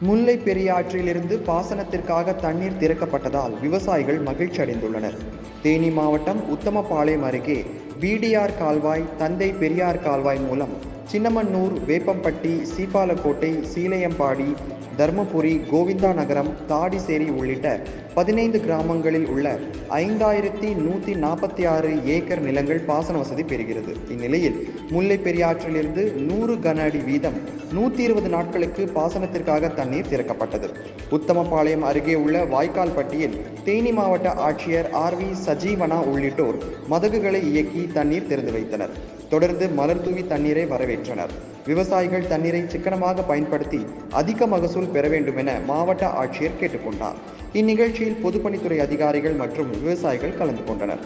முல்லை பெரியாற்றிலிருந்து பாசனத்திற்காக தண்ணீர் திறக்கப்பட்டதால் விவசாயிகள் மகிழ்ச்சி அடைந்துள்ளனர் தேனி மாவட்டம் உத்தமபாளையம் அருகே பிடிஆர் கால்வாய் தந்தை பெரியார் கால்வாய் மூலம் சின்னமன்னூர் வேப்பம்பட்டி சீப்பாலக்கோட்டை சீலையம்பாடி தர்மபுரி கோவிந்தா நகரம் தாடிசேரி உள்ளிட்ட பதினைந்து கிராமங்களில் உள்ள ஐந்தாயிரத்தி நூற்றி நாற்பத்தி ஆறு ஏக்கர் நிலங்கள் பாசன வசதி பெறுகிறது. இந்நிலையில் முல்லை பெரியாற்றிலிருந்து நூறு கன அடி வீதம் நூற்றி இருபது நாட்களுக்கு பாசனத்திற்காக தண்ணீர் திறக்கப்பட்டது. உத்தமபாளையம் அருகே உள்ள வாய்க்கால் பட்டியில் தேனி மாவட்ட ஆட்சியர் ஆர் வி சஜீவனா உள்ளிட்டோர் மதகுகளை இயக்கி தண்ணீர் திறந்து வைத்தனர். தொடர்ந்து மலர் தூவி தண்ணீரை வரவேற்றனர். விவசாயிகள் தண்ணீரை சிக்கனமாக பயன்படுத்தி அதிக மகசூல் பெற வேண்டும் என மாவட்ட ஆட்சியர் கேட்டுக்கொண்டார். இந்நிகழ்ச்சியில் பொதுப்பணித்துறை அதிகாரிகள் மற்றும் விவசாயிகள் கலந்து கொண்டனர்.